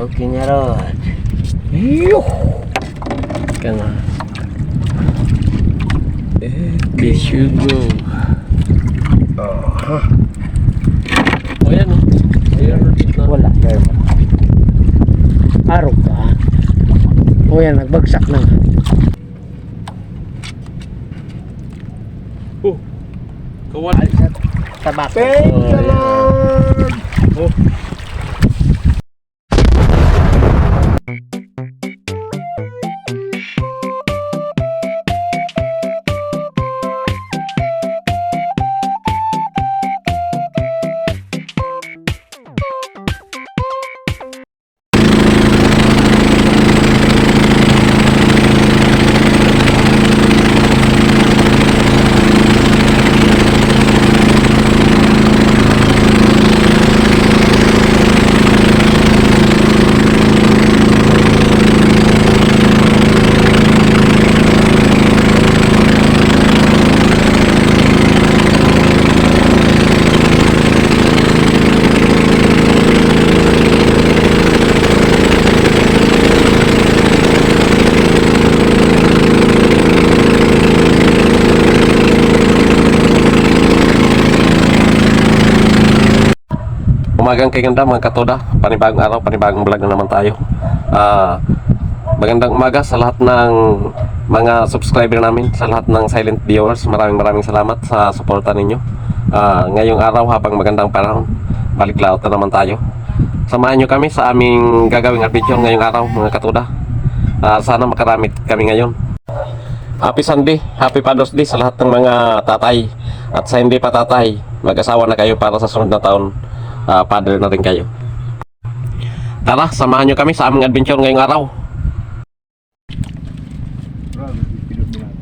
Okay na rod. Yuh! Ka na. Okay, should go. Oh, O yan o. Ayan, repeat na. wala. Meron. Araw ka. O yan, nagbagsak na. Oh. Kawala. Tabak. Thank you, Lord. Oh. Umagang kay ganda mga katoda, panibagong araw, panibagong vlog na naman tayo. Ah, magandang umaga sa lahat ng mga subscriber namin, sa lahat ng silent viewers. Maraming maraming salamat sa suporta ninyo. Ah, ngayong araw habang magandang panahon, balik laot na naman tayo. Samahan nyo kami sa aming gagawing adventure ngayong araw mga katoda. Ah, sana makaramit kami ngayon. Happy Sunday, Happy Father's Day sa lahat ng mga tatay at sa hindi pa tatay, mag-asawa na kayo para sa sunod na taon, ah, father na rin kayo. Tara, samahan nyo kami sa aming adventure ngayong araw. Lang. Doon.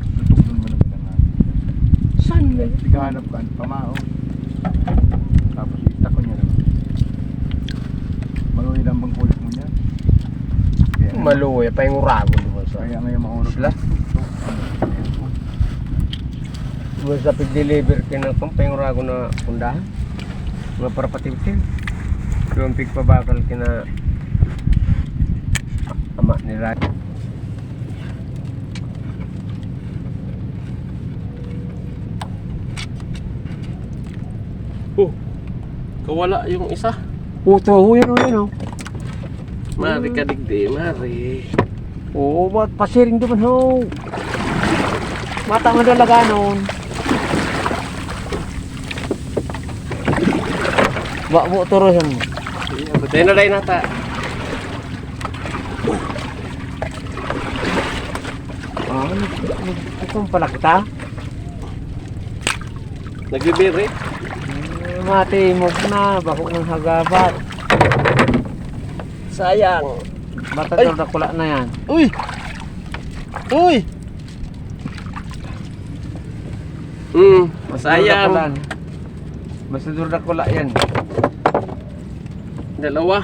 Saan ba? Tigahanap ka, pamao. Tapos itakon niya lang. Maluwi lang bang kulit mo niya? Kaya, Maluwi, pa yung urago kaya ngayon maurot Sila? Diba sa pag-deliver kinakong pa yung urago na pundahan. Mga para patiwtin. Yung pigpabakal kina ama ni Rat. Oh, kawala yung isa. Puto, huyan o yan o. Mari ka digdi, mari. Oo, ba't pasiring naman ho? Mata nga dalaga noon. Ba mo turusan mo. Tayo na tayo nata. Ah, itong pala kita. Nagbibiri. Eh, Mati mo na, bako ng hagabat. Sayang. Bata Ay! daw nakula na yan. Uy! Uy! Hmm, sayang. Dakulaan. Basta dur nakula yan. Dalawa.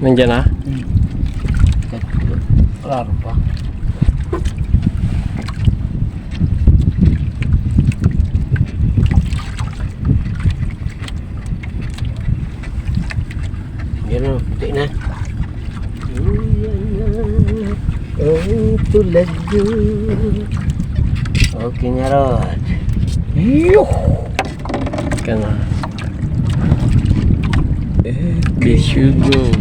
Nandiyan na? Klaro pa. Yan o, puti na. Oh, tulad yun. Okay na rod. Yuh! Ka na. Okay, should go.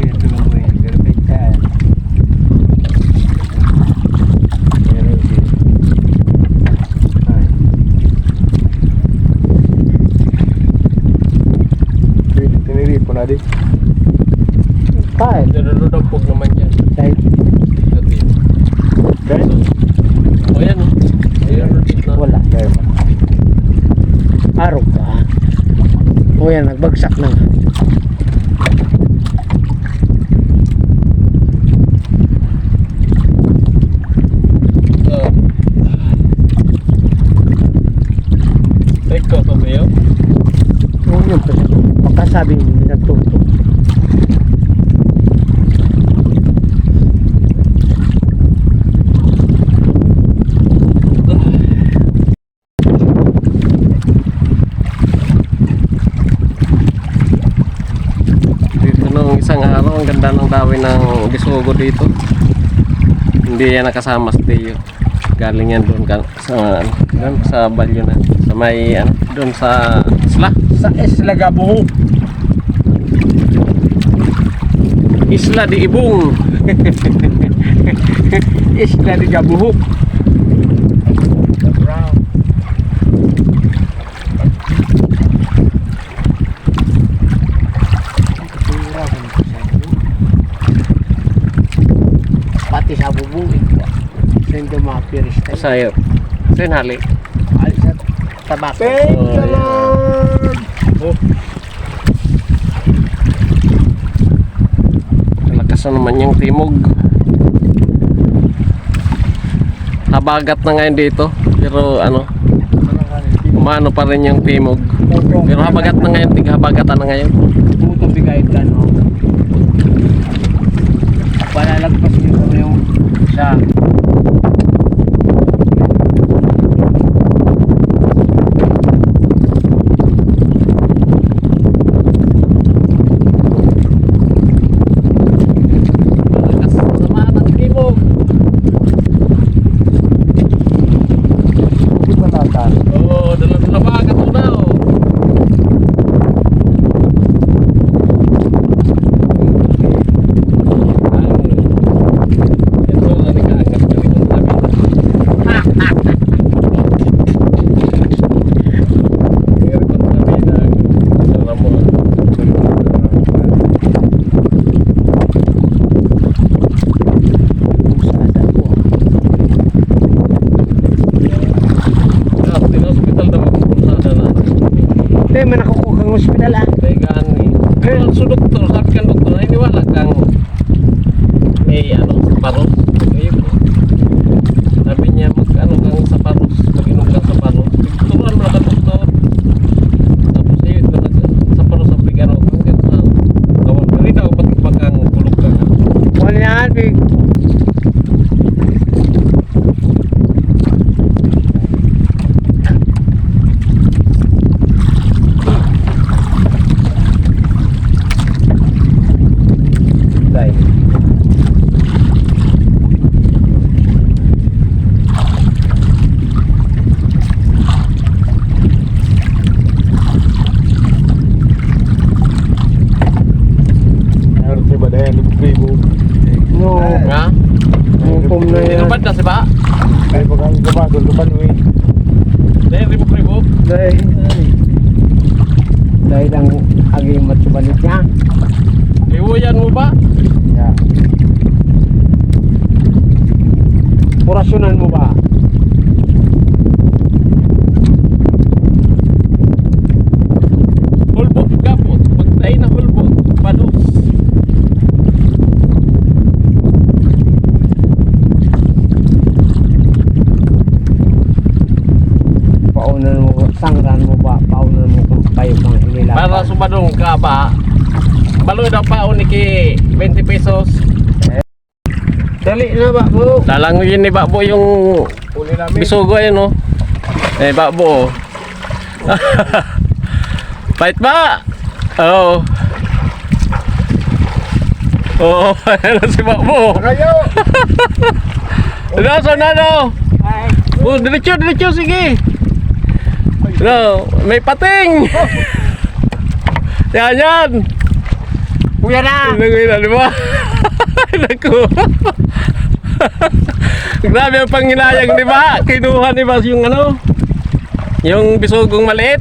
Ito lang mo yan, perfect yan. Ay. Pwede, tinirip ko na di. Tayo. Naluludapog naman yan. Tayo. Dati. Okay? O yan o. Ayan, repeat na. Wala. Araw ka. O yan, nagbagsak na. sabi hindi nagtuto. Dito nung isang araw, ang ganda ng dawi ng bisugo dito. Hindi yan nakasama sa Teo. Galing yan doon sa, doon sa balyo na. Sa may, ano, doon sa isla. Sa Isla Gabuho. Isla di Ibong. Isla di Gabuho. Sendo mga piris tayo. Sayo. Sinali. Alis sa tabako. Thank you, Lord. Malakas na naman yung timog. Habagat na ngayon dito. Pero ano, umano pa rin yung timog. Pero habagat na ngayon, tighabagatan na ngayon. Putong bigay ka, no? Palalagpas nyo yung sa Oh. So doktor, sabi kan doktor, naniniwala kang may ano, saparos. Sumadong ka ba? Baloy daw pa ni ki 20 pesos. Dali na ba, mo? Lalangoyin ni Babo yung bisugo ayun no. Eh Babo. oh. Fight ba? Oo. Oo, ano si Babo. Kayo! Ano, so na no? Oh, diretso, diretso, sige. No, may pating. Yan, yan. Kuya na! Nagoy na, di ba? Naku. Grabe ang panginayang, di ba? Kinuha ni Bas yung ano? Yung bisugong maliit.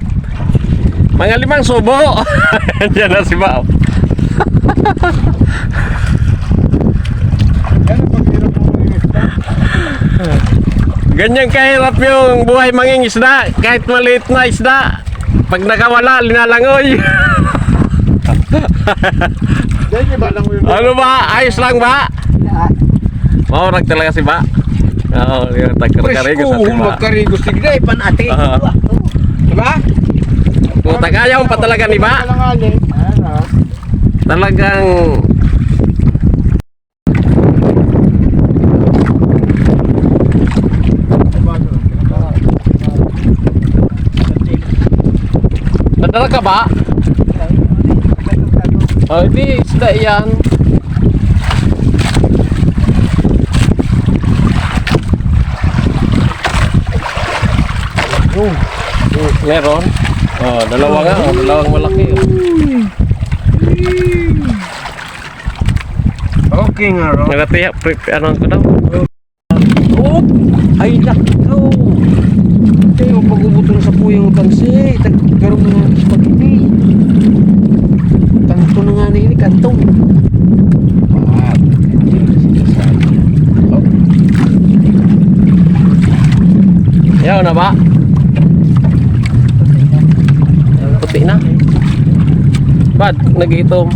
Mga limang subo. Diyan na si Bao. Yan. Ganyan kahirap yung buhay manging isda. Kahit maliit na isda. Pag nakawala, linalangoy. Yan yung balang mo yung ano ba? Ayos lang ba? Maurag talaga si Ba. Oo, yung tagkarikarigo sa si Ba. magkarigos tigday, panati. Ah. Diba? Puta, ayaw pa talaga ni Ba. Talagang Nadala ka ba? Oh, hindi, isda yan. Oh, meron. Oh, dalawa nga, oh, dalawang malaki. Oh. Okay nga ro. Nagatiya, pre, ano ko daw? Oh, ay nako. Tayo pag-ubutol sa puyang tansi, tagkaroon na nga spaghetti. Na nga na ini, kantong. Yaw na ba? Puti na. Bad, nag-itom.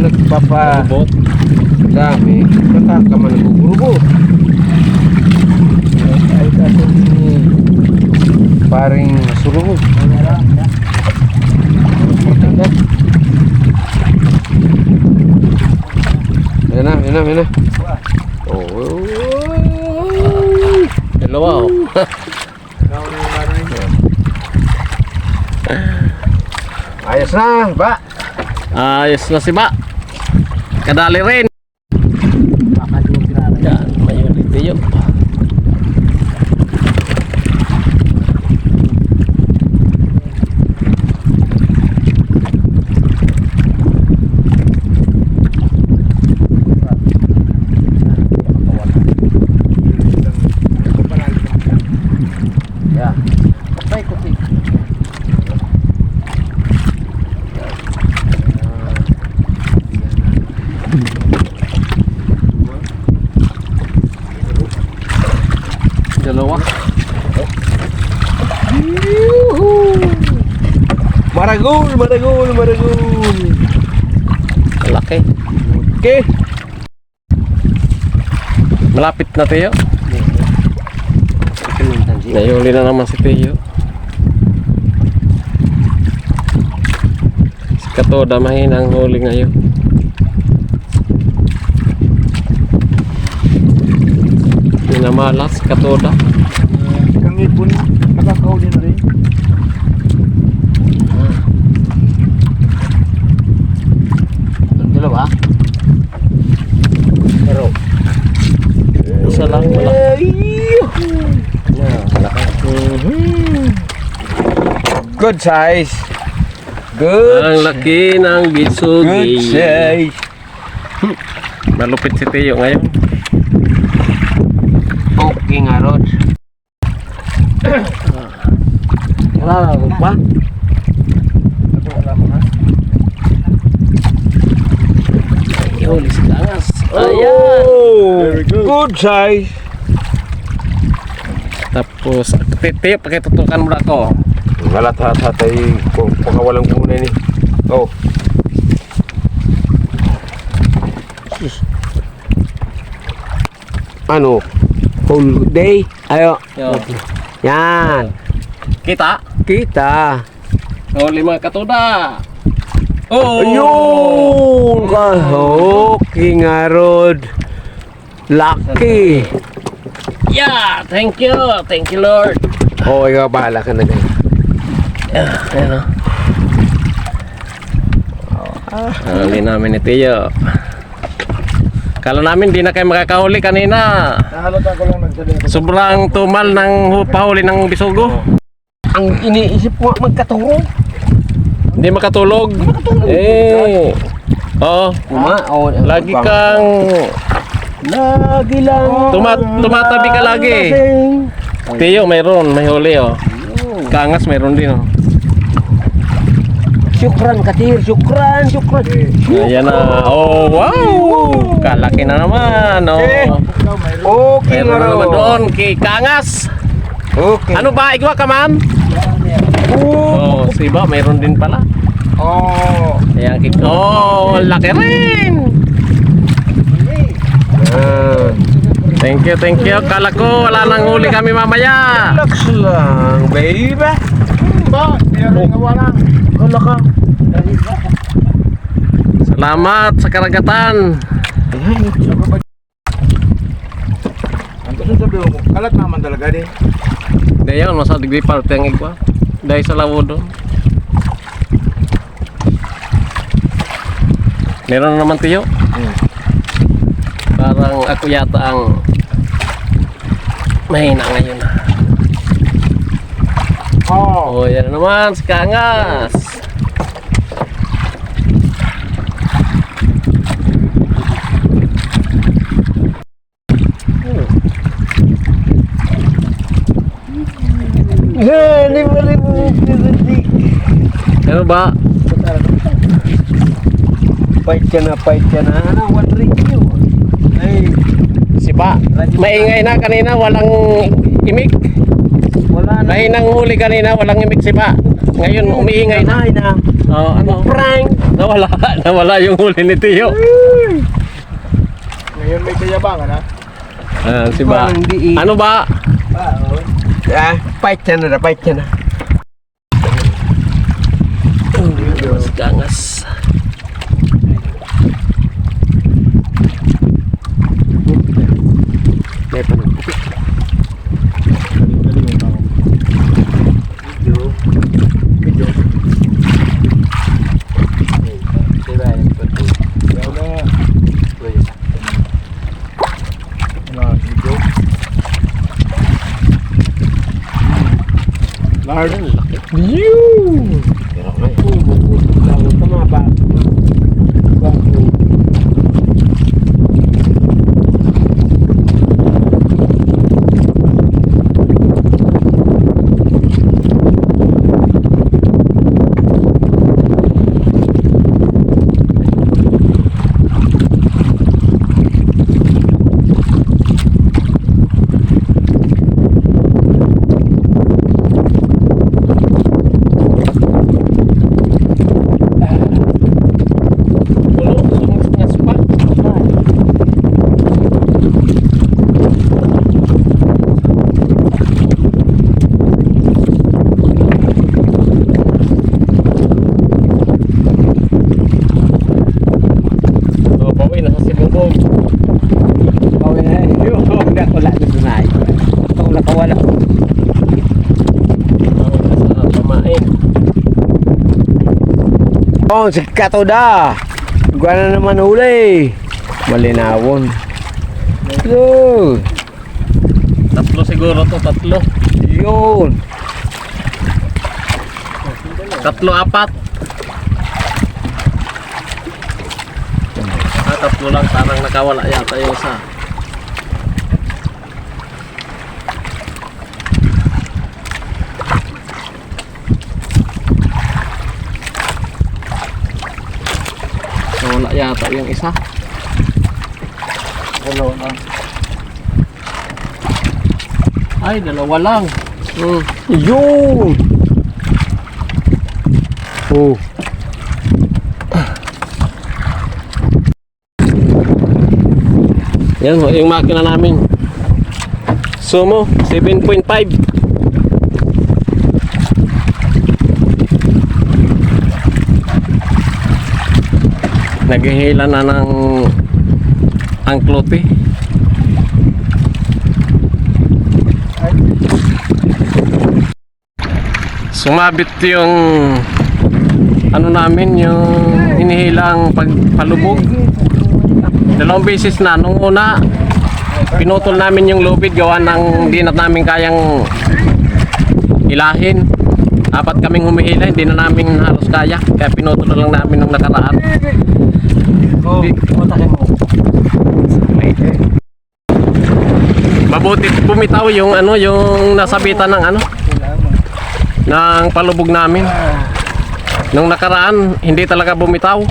Nagpapa Bot. dami, baka ka man nagugurubot. Paring surugod. Yan na, yan na, yan na. Oh, Dalawa oh. ayos na, ba? Ayos na si Ba. Kadali rin. Yan, mayroon dito yun. Ya. Patay ko si. Dalawa. Maragul, maragul, maragul. Malaki. Okay. Malapit na Teo. Nayuli na naman si Teo. Si Katoda mahinang huli ngayon. Minamalas si Katoda. Kami pun nakakauli na rin. Dalawa. Pero Isa lang malaki. Good size. Good. Ang laki ng Good bitsugi. size. Malupit si Teo ngayon. Okay nga, Rod. Wala na pa. Ito wala mo ha. Huli si Kangas. Oh, Very good. Good size. Tapos, Teo, pakitutukan mo na ako. Ngalat hatay kung pakawalang kunay ni. Oh. Ano? Whole day? Ayo. Yo. Yan. Kita. Kita. Huli mga katuda. Oh! Ayun! Okay nga, Rod. Lucky. Yeah! Thank you! Thank you, Lord! Oh, ikaw bahala ka na guys. Yeah, ayan o. Huli namin ni Tio. Kala namin di na kayo makakahuli kanina. Nahalata ko lang nagsadya. Sobrang tumal ng hu- pahuli ng bisugo. Ang iniisip ko magkaturo. Hindi makatulog. Eh. Oo. Uma, oh, Lagi kang Lagi lang. Tuma- tumatabi ka lagi. Tio, mayroon, may huli oh. Kangas mayroon din oh. Syukran katir, syukran, syukran. Ayan na. Oh, wow! Kalaki na naman. Oh. May Okay Meron na naman doon kay Kangas. Okay. Ano ba? Igwa ka man? Oh. Oh, si ba? Mayroon din pala. Oh. Ayan, kay... Oh, laki rin! Ah. Thank you, thank you. Kala ko wala nang huli kami mamaya. Relax lang, baby. Ba, meron nga wala. Wala ka. Salamat sa karagatan. Ang sabihin mo, kalat naman talaga din. Yun, masa degree party ang igwa. Dahil sa lawo doon. Meron na naman tiyo. Parang ako yata ang mahina ngayon. Oo. Oh, yan na naman, si Kangas. Hindi mo rin mo Ano ba? Fight ka na, fight ka na. Ano, one review. Ay, Si Pa. Maingay na kanina, walang imik. wala na. Mahinang huli kanina, walang imik si Pa. Ngayon, umiingay na. Ay na. Oh, ano? Prank. Nawala, nawala yung huli ni Tiyo. Ngayon may kayabangan ha. Ah, si Ba. Di- Ano ba? Ah, fight ka na, na. Si Kangas. May hard. Yun! Oh, si Katoda. Gwa na naman huli. Malinawon. Yo, Tatlo siguro to, tatlo. yun. Tatlo, apat. Ah, tatlo lang. Parang nakawala yata yung isa. Nawala yata yung isa. Wala. Ay, dalawa lang. Hmm. Yun. Oh. Yan, yung makina namin. Sumo, 7.5. Naghihila na ng angklote. Sumabit yung ano namin yung inihilang pagpalubog. Dalawang beses na. Nung una, pinutol namin yung lubid gawa ng di na namin kayang ilahin. Apat kaming humihila, hindi na namin halos kaya. Kaya pinutol na lang namin nung nakaraan. Oh. Mabuti bumitaw yung ano, yung nasabitan ng ano, ng palubog namin. Nung nakaraan, hindi talaga bumitaw.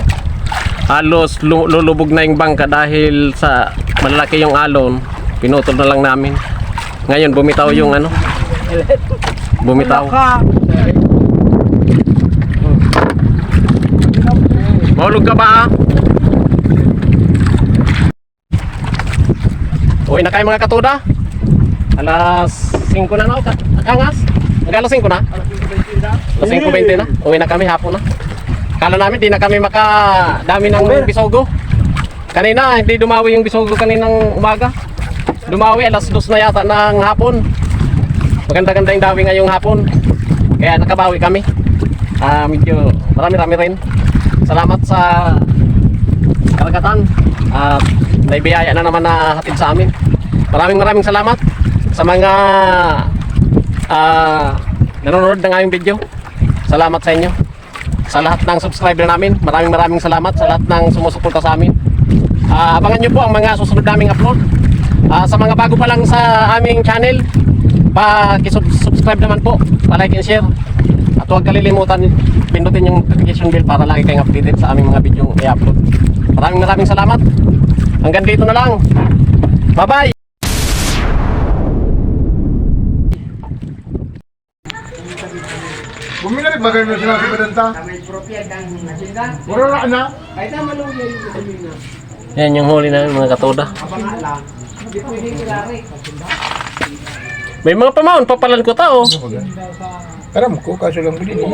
Halos lu- lulubog na yung bangka dahil sa malalaki yung alon. Pinutol na lang namin. Ngayon, bumitaw yung ano. Bumitaw. Mahulog ka ba? ah? Uwi na kayo mga katuda. Alas 5 na na. Ka- Kangas? Mag alas 5 na? Alas 5.20 na. Uwi na kami hapon na. Kala namin di na kami makadami ng bisogo. Kanina hindi dumawi yung bisogo kaninang umaga. Dumawi alas 2 na yata ng hapon. Maganda-ganda yung dawi ngayong hapon. Kaya nakabawi kami. Ah, medyo marami-rami rin. Salamat sa karagatan. At naibiyaya na naman na hatid sa amin. Maraming maraming salamat sa mga ah, nanonood ng aming video. Salamat sa inyo. Sa lahat ng subscriber namin, maraming maraming salamat sa lahat ng sumusuporta sa amin. Ah, abangan nyo po ang mga susunod naming upload. Ah, sa mga bago pa lang sa aming channel, pa-subscribe naman po, pa-like and share. At huwag kalilimutan pindutin yung notification bell para lagi kayong updated sa aming mga video i-upload. Maraming maraming salamat. Hanggang dito na lang. Bye-bye! Bumili ba ganun sila sa Badanta? Wala na na. Yan yung huli namin mga katoda. May mga pamaon, papalan ko tao. Aram ko, kaso lang bilhin.